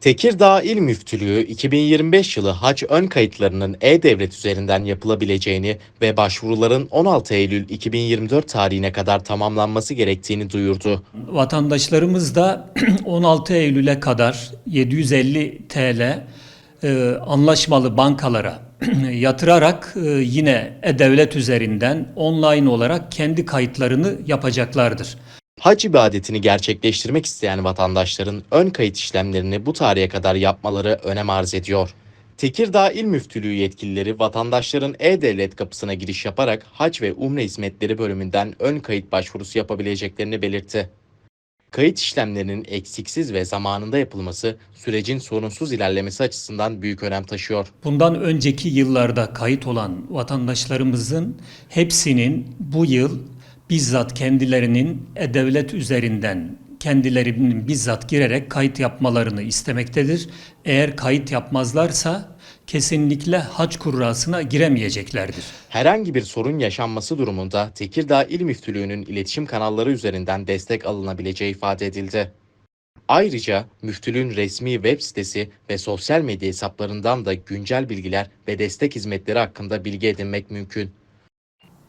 Tekirdağ İl Müftülüğü 2025 yılı hac ön kayıtlarının e-devlet üzerinden yapılabileceğini ve başvuruların 16 Eylül 2024 tarihine kadar tamamlanması gerektiğini duyurdu. Vatandaşlarımız da 16 Eylül'e kadar 750 TL e, anlaşmalı bankalara yatırarak e, yine e-devlet üzerinden online olarak kendi kayıtlarını yapacaklardır. Hac ibadetini gerçekleştirmek isteyen vatandaşların ön kayıt işlemlerini bu tarihe kadar yapmaları önem arz ediyor. Tekirdağ İl Müftülüğü yetkilileri vatandaşların e-devlet kapısına giriş yaparak hac ve umre hizmetleri bölümünden ön kayıt başvurusu yapabileceklerini belirtti. Kayıt işlemlerinin eksiksiz ve zamanında yapılması sürecin sorunsuz ilerlemesi açısından büyük önem taşıyor. Bundan önceki yıllarda kayıt olan vatandaşlarımızın hepsinin bu yıl bizzat kendilerinin e-devlet üzerinden kendilerinin bizzat girerek kayıt yapmalarını istemektedir. Eğer kayıt yapmazlarsa kesinlikle hac kurrasına giremeyeceklerdir. Herhangi bir sorun yaşanması durumunda Tekirdağ İl Müftülüğü'nün iletişim kanalları üzerinden destek alınabileceği ifade edildi. Ayrıca müftülüğün resmi web sitesi ve sosyal medya hesaplarından da güncel bilgiler ve destek hizmetleri hakkında bilgi edinmek mümkün.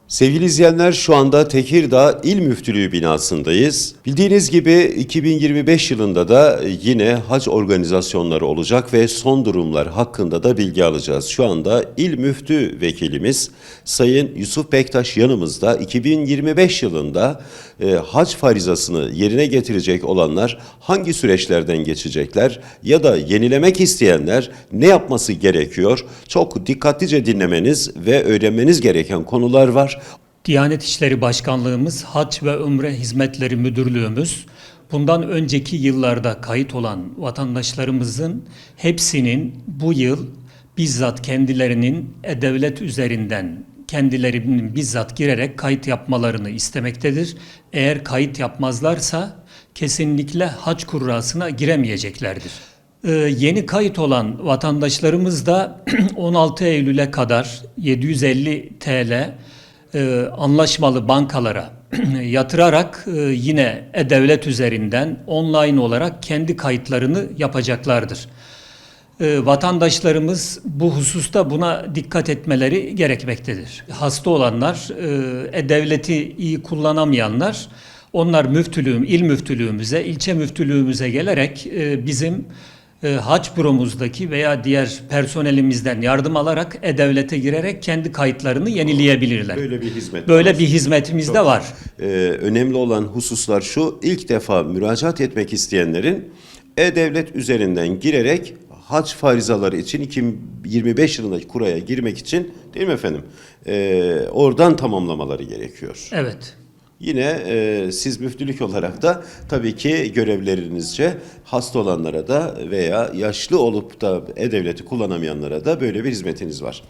Sevgili izleyenler şu anda Tekirdağ İl Müftülüğü binasındayız. Bildiğiniz gibi 2025 yılında da yine hac organizasyonları olacak ve son durumlar hakkında da bilgi alacağız. Şu anda İl Müftü Vekilimiz Sayın Yusuf Bektaş yanımızda 2025 yılında e, hac farizasını yerine getirecek olanlar hangi süreçlerden geçecekler ya da yenilemek isteyenler ne yapması gerekiyor? Çok dikkatlice dinlemeniz ve öğrenmeniz gereken konular var. Diyanet İşleri Başkanlığımız, Hac ve Umre Hizmetleri Müdürlüğümüz, bundan önceki yıllarda kayıt olan vatandaşlarımızın hepsinin bu yıl bizzat kendilerinin e-devlet üzerinden kendilerinin bizzat girerek kayıt yapmalarını istemektedir. Eğer kayıt yapmazlarsa kesinlikle hac kurrasına giremeyeceklerdir. Ee, yeni kayıt olan vatandaşlarımız da 16 Eylül'e kadar 750 TL e, anlaşmalı bankalara yatırarak e, yine e-devlet üzerinden online olarak kendi kayıtlarını yapacaklardır. E, vatandaşlarımız bu hususta buna dikkat etmeleri gerekmektedir. Hasta olanlar, e-devleti iyi kullanamayanlar, onlar müftülüğüm, il müftülüğümüze, ilçe müftülüğümüze gelerek e, bizim e, hac büromuzdaki veya diğer personelimizden yardım alarak e-devlete girerek kendi kayıtlarını yenileyebilirler. Böyle bir hizmet Böyle var. bir hizmetimiz Çok de var. Ee, önemli olan hususlar şu, ilk defa müracaat etmek isteyenlerin E-Devlet üzerinden girerek hac farizaları için 2025 yılındaki kuraya girmek için değil mi efendim? Ee, oradan tamamlamaları gerekiyor. Evet. Yine e, siz müftülük olarak da tabii ki görevlerinizce hasta olanlara da veya yaşlı olup da E-Devlet'i kullanamayanlara da böyle bir hizmetiniz var.